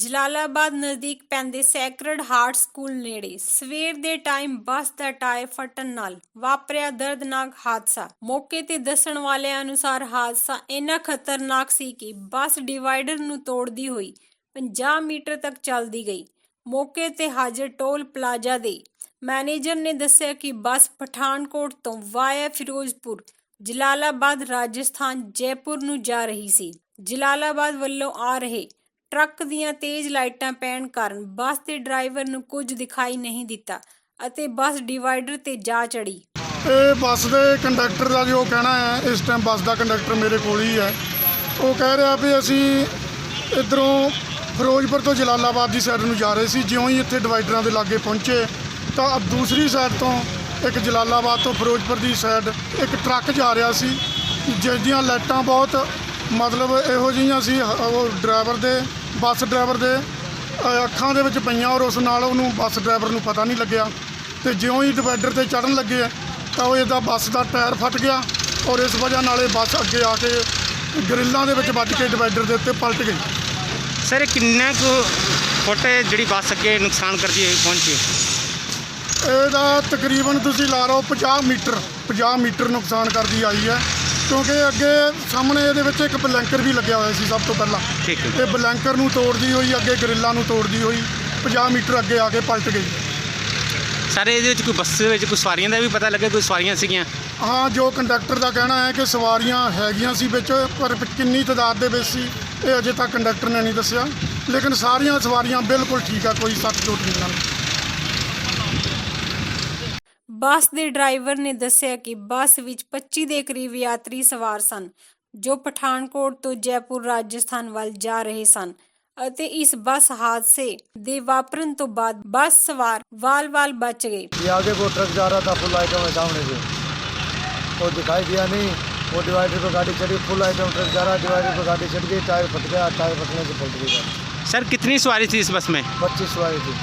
ਜਲਾਲਾਬਾਦ ਨਜ਼ਦੀਕ ਪੈਂਦੇ sacred heart school ਨੇੜੇ। ਸਵੇਰ ਦੇ ਟਾਈਮ ਬੱਸ ਦਾ ਟਾਇਰ ਫਟਣ ਨਾਲ ਵਾਪਰਿਆ ਦਰਦਨਾਕ ਹਾਦਸਾ। ਮੌਕੇ ਤੇ ਦੱਸਣ ਵਾਲਿਆਂ ਅਨੁਸਾਰ ਹਾਦਸਾ ਇੰਨਾ ਖਤਰਨਾਕ ਸੀ ਕਿ ਬੱਸ ਡਿਵਾਈਡਰ ਨੂੰ ਤੋੜਦੀ ਹੋਈ 50 ਮੀਟਰ ਤੱਕ ਚੱਲਦੀ ਗਈ। ਮੌਕੇ ਤੇ ਹਾਜ਼ਰ ਟੋਲ ਪਲਾਜ਼ਾ ਦੇ ਮੈਨੇਜਰ ਨੇ ਦੱਸਿਆ ਕਿ ਬੱਸ ਪਠਾਨਕੋਟ ਤੋਂ ਵਾਇਆ ਫਿਰੋਜ਼ਪੁਰ, ਜਲਾਲਾਬਾਦ, ਰਾਜਸਥਾਨ, ਜੈਪੁਰ ਨੂੰ ਜਾ ਰਹੀ ਸੀ। ਜਲਾਲਾਬਾਦ ਵੱਲੋਂ ਆ ਰਹੇ ਟਰੱਕ ਦੀਆਂ ਤੇਜ਼ ਲਾਈਟਾਂ ਪੈਣ ਕਾਰਨ ਬੱਸ ਦੇ ਡਰਾਈਵਰ ਨੂੰ ਕੁਝ ਦਿਖਾਈ ਨਹੀਂ ਦਿੱਤਾ ਅਤੇ ਬੱਸ ਡਿਵਾਈਡਰ ਤੇ ਜਾ ਚੜੀ ਇਹ ਬੱਸ ਦੇ ਕੰਡਕਟਰ ਦਾ ਜੋ ਕਹਿਣਾ ਹੈ, ਇਸ ਟਾਈਮ ਬੱਸ ਦਾ ਕੰਡਕਟਰ ਮੇਰੇ ਕੋਲ ਹੀ ਹੈ। ਉਹ ਕਹਿ ਰਿਹਾ ਵੀ ਅਸੀਂ ਇਧਰੋਂ ਫਿਰੋਜ਼ਪੁਰ ਤੋਂ ਜਲਾਲਾਬਾਦ ਦੀ ਸਾਈਡ ਨੂੰ ਜਾ ਰਹੇ ਸੀ, ਜਿਉਂ ਹੀ ਇੱਥੇ ਡਿਵਾਈਡਰਾਂ ਦੇ ਲਾਗੇ ਪਹੁੰਚੇ, ਤਾਂ ਦੂਸਰੀ ਸਾਈਡ ਤੋਂ ਇੱਕ ਜਲਾਲਾਬਾਦ ਤੋਂ ਫਿਰੋਜ਼ਪੁਰ ਦੀ ਸਾਈਡ ਇੱਕ ਟਰੱਕ ਜਾ ਰਿਹਾ ਸੀ, ਜਿਸ ਦੀਆਂ ਲਾਈਟਾਂ ਬਹੁਤ ਮਤਲਬ ਇਹੋ ਜਿਹੀਆਂ ਸੀ ਹ- ਉਹ ਡਰਾਈਵਰ ਦੇ ਬੱਸ ਡਰਾਈਵਰ ਦੇ ਅ, ਅੱਖਾਂ ਦੇ ਵਿੱਚ ਪਈਆਂ ਔਰ ਉਸ ਨਾਲ ਉਹਨੂੰ ਬੱਸ ਡਰਾਈਵਰ ਨੂੰ ਪਤਾ ਨਹੀਂ ਲੱਗਿਆ। ਤੇ ਜਿਉਂ ਹੀ ਡਿਵਾਈਡਰ ਤੇ ਚੜਨ ਲੱਗੇ ਤਾਂ ਉਹ ਇਹਦਾ ਬੱਸ ਦਾ ਟਾਇਰ ਫਟ ਗਿਆ ਔਰ ਇਸ ਵਜ੍ਹਾ ਨਾਲ ਇਹ ਬੱਸ ਅੱਗੇ ਆ ਕੇ ਗਰਿੱਲਾਂ ਦੇ ਵਿੱਚ ਵੱਜ ਕੇ ਡਿਵਾਈਡਰ ਦੇ ਉੱਤੇ ਪਲਟ ਗਈ। ਸਰ ਇਹ ਕਿੰਨਾ ਕੁ ਫੁੱਟ ਜਿਹੜੀ ਬੱਸ ਅੱਗੇ ਨੁਕਸਾਨ ਕਰਦੀ ਹੈ ਪਹੁੰਚੀ? ਇਹਦਾ ਤਕਰੀਬਨ ਤੁਸੀਂ ਲਾ ਲਓ 50 ਮੀਟਰ 50 ਮੀਟਰ ਨੁਕਸਾਨ ਕਰਦੀ ਆਈ ਹੈ। ਕਿਉਂਕਿ ਅੱਗੇ ਸਾਹਮਣੇ ਇਹਦੇ ਵਿੱਚ ਇੱਕ ਬਲੈਂਕਰ ਵੀ ਲੱਗਿਆ ਹੋਇਆ ਸੀ ਸਭ ਤੋਂ ਪਹਿਲਾਂ। ਠੀਕ ਹੈ ਤੇ ਬਲੈਂਕਰ ਨੂੰ ਤੋੜਦੀ ਹੋਈ ਅੱਗੇ ਗਰਿੱਲਾਂ ਨੂੰ ਤੋੜਦੀ ਹੋਈ 50 ਮੀਟਰ ਅੱਗੇ ਆ ਕੇ ਪਲਟ ਗਈ। ਸਰ ਇਹਦੇ ਵਿੱਚ ਕੋਈ ਬੱਸ ਦੇ ਵਿੱਚ ਕੋਈ ਸਵਾਰੀਆਂ ਦਾ ਵੀ ਪਤਾ ਲੱਗਾ ਕੋਈ ਸਵਾਰੀਆਂ ਸੀਗੀਆਂ? ਹਾਂ ਜੋ ਕੰਡਕਟਰ ਦਾ ਕਹਿਣਾ ਹੈ ਕਿ ਸਵਾਰੀਆਂ ਹੈਗੀਆਂ ਸੀ ਵਿੱਚ ਪਰ ਕਿੰਨੀ ਤਾਦਾਦ ਦੇ ਵਿੱਚ ਸੀ ਇਹ ਅਜੇ ਤੱਕ ਕੰਡਕਟਰ ਨੇ ਨਹੀਂ ਦੱਸਿਆ। ਲੇਕਿਨ ਸਾਰੀਆਂ ਸਵਾਰੀਆਂ ਬਿਲਕੁਲ ਠੀਕ ਆ ਕੋਈ ਸੱਟ ਚੋਟ ਨਹੀਂ। ਨਾਲ ਬੱਸ ਦੇ ਡਰਾਈਵਰ ਨੇ ਦੱਸਿਆ ਕਿ ਬੱਸ ਵਿੱਚ 25 ਦੇ ਕਰੀਬ ਯਾਤਰੀ ਸਵਾਰ ਸਨ ਜੋ ਪਠਾਨਕੋਟ ਤੋਂ ਜੈਪੁਰ ਰਾਜਸਥਾਨ ਵੱਲ ਜਾ ਰਹੇ ਸਨ ਅਤੇ ਇਸ ਬੱਸ ਹਾਦਸੇ ਦੇ ਵਾਪਰਨ ਤੋਂ ਬਾਅਦ ਬੱਸ ਸਵਾਰ ਵਾਲ-ਵਾਲ ਬਚ ਗਏ ये आगे को ट्रक जा रहा था फुल आइटम है सामने से वो दिखाई दिया नहीं वो डिवाइडर पे गाड़ी चढ़ी फुल आइटम ट्रक जा रहा डिवाइडर पे गाड़ी चढ़ गई टायर फट गया टायर फटने से पलट गई गाड़ी सर कितनी सवारी थी इस बस में पच्चीस सवारी थी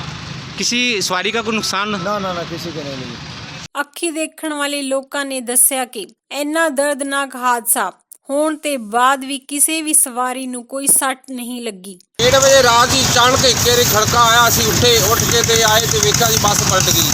किसी सवारी का कोई नुकसान ना ना ना किसी के नहीं लगी ਅੱਖੀ ਦੇਖਣ ਵਾਲੇ ਲੋਕਾਂ ਨੇ ਦੱਸਿਆ ਕਿ ਇੰਨਾ ਦਰਦਨਾਕ ਹਾਦਸਾ ਹੋਣ ਤੇ ਬਾਅਦ ਵੀ ਕਿਸੇ ਵੀ ਸਵਾਰੀ ਨੂੰ ਕੋਈ ਸੱਟ ਨਹੀਂ ਲੱਗੀ। ਡੇਢ ਵਜੇ ਰਾਤ ਹੀ ਅਚਾਨਕ ਇੱਕੇ ਰੇ ਖੜਕਾ ਆਇਆ, ਅਸੀਂ ਉੱਠੇ, ਉੱਠ ਕੇ ਤੇ ਆਏ ਤੇ ਵੇਖਿਆ ਜੀ ਬੱਸ ਪਲਟ ਗਈ।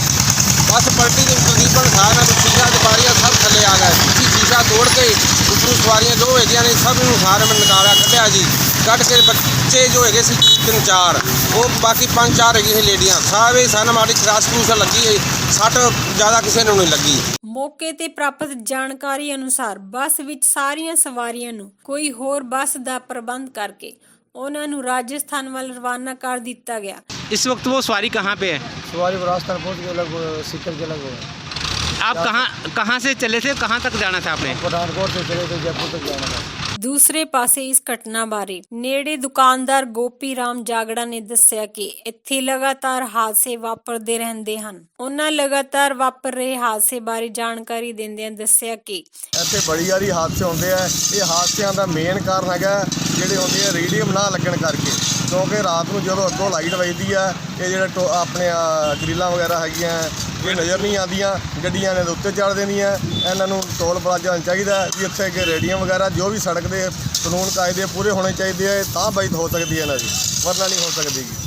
ਬੱਸ ਪਲਟੀ ਦੇ ਤਕਰੀਬਨ ਸਾਰਿਆਂ ਨੂੰ ਸ਼ੀਸ਼ਾ ਤੇ ਬਾਰੀਆਂ ਸਭ ਥੱਲੇ ਆ ਗਏ। ਸ਼ੀਸ਼ਾ ਤੋੜ ਕੇ ਉੱਪਰੋਂ ਸਵਾਰੀਆਂ, ਦੋ ਹੈਗੀਆਂ ਨੇ, ਸਭ ਨੂੰ ਸਾਰਿਆਂ ਨੂੰ ਨਿਕਾਲਿਆ ਕੱਢਿਆ ਜੀ। ਕੱਢ ਕੇ ਬੱਚੇ ਜੋ ਹੈਗੇ ਸੀ ਤਿੰਨ ਚਾਰ ਉਹ ਬਾਕੀ ਪੰਜ ਚਾਰ ਹੈਗੇ ਸੀ ਲੇਡੀਆਂ ਸਾਰੇ ਸਨ ਮਾੜੀ ਖਰਾਸ ਖੂਸ ਲੱਗੀ ਹੈ ਸੱਟ ਜ਼ਿਆਦਾ ਕਿਸੇ ਨੂੰ ਨਹੀਂ ਲੱਗੀ ਮੌਕੇ ਤੇ ਪ੍ਰਾਪਤ ਜਾਣਕਾਰੀ ਅਨੁਸਾਰ ਬੱਸ ਵਿੱਚ ਸਾਰੀਆਂ ਸਵਾਰੀਆਂ ਨੂੰ ਕੋਈ ਹੋਰ ਬੱਸ ਦਾ ਪ੍ਰਬੰਧ ਕਰਕੇ ਉਹਨਾਂ ਨੂੰ ਰਾਜਸਥਾਨ ਵੱਲ ਰਵਾਨਾ ਕਰ ਦਿੱਤਾ ਗਿਆ इस वक्त वो सवारी कहाँ पे है सवारी को राजस्थान पहुँच गए अलग सीकर के अलग हुए आप कहाँ कहाँ से चले थे कहाँ तक जाना था आपने पठानकोट से चले थे जयपुर तक जाना था ਦੂਸਰੇ ਪਾਸੇ ਇਸ ਘਟਨਾ ਬਾਰੇ। ਨੇੜੇ ਦੁਕਾਨਦਾਰ ਗੋਪੀ ਰਾਮ ਜਾਗੜਾ ਨੇ ਦੱਸਿਆ ਕਿ ਇੱਥੇ ਲਗਾਤਾਰ ਹਾਦਸੇ ਵਾਪਰਦੇ ਰਹਿੰਦੇ ਹਨ। ਉਹਨਾਂ ਲਗਾਤਾਰ ਵਾਪਰ ਰਹੇ ਹਾਦਸੇ ਬਾਰੇ ਜਾਣਕਾਰੀ ਦਿੰਦਿਆਂ ਦੱਸਿਆ ਕਿ ਇੱਥੇ ਬੜੀ ਵਾਰੀ ਹਾਦਸੇ ਹੁੰਦੇ ਆ। ਇਹ ਹਾਦਸਿਆਂ ਦਾ ਮੇਨ ਕਾਰਨ ਹੈਗਾ ਜਿਹੜੇ ਹੁੰਦੇ ਆ ਰੇਡੀਅਮ ਨਾ ਲੱਗਣ ਕਰਕੇ। ਕਿਉਂਕਿ ਰਾਤ ਨੂੰ ਜਦੋਂ ਅੱਗੋਂ ਲਾਈਟ ਵੱਜਦੀ ਆ, ਇਹ ਜਿਹੜੇ ਟੋ- ਆਪਣੇ ਗ੍ਰਿਲਾਂ ਵਗੈਰਾ ਹੈਗੀਆਂ ਇਹ ਨਜ਼ਰ ਨਹੀਂ ਆਉਂਦੀਆਂ, ਗੱਡੀਆਂ ਇਹਨਾਂ ਦੇ ਉੱਤੇ ਚੜ ਦੇਣੀਆਂ ਇਹਨਾਂ ਨੂੰ ਟੋਲ ਪਲਾਜ਼ਾ ਹੋਣਾ ਚਾਹੀਦਾ, ਵੀ ਇੱਥੇ ਅੱਗੇ ਰੇਡੀਅਮ ਵਗੈਰਾ, ਜੋ ਵੀ ਸੜਕ ਦੇ ਕਾਨੂੰਨ ਕਾਇਦੇ ਪੂਰੇ ਹੋਣੇ ਚਾਹੀਦੇ ਆ ਤਾਂ ਬਚਤ ਹੋ ਸਕਦੀ ਹੈ ਇਹਨਾਂ ਦੀ, ਵਰਨਾ ਨਹੀਂ ਹੋ ਸਕਦੀ ਗੀ।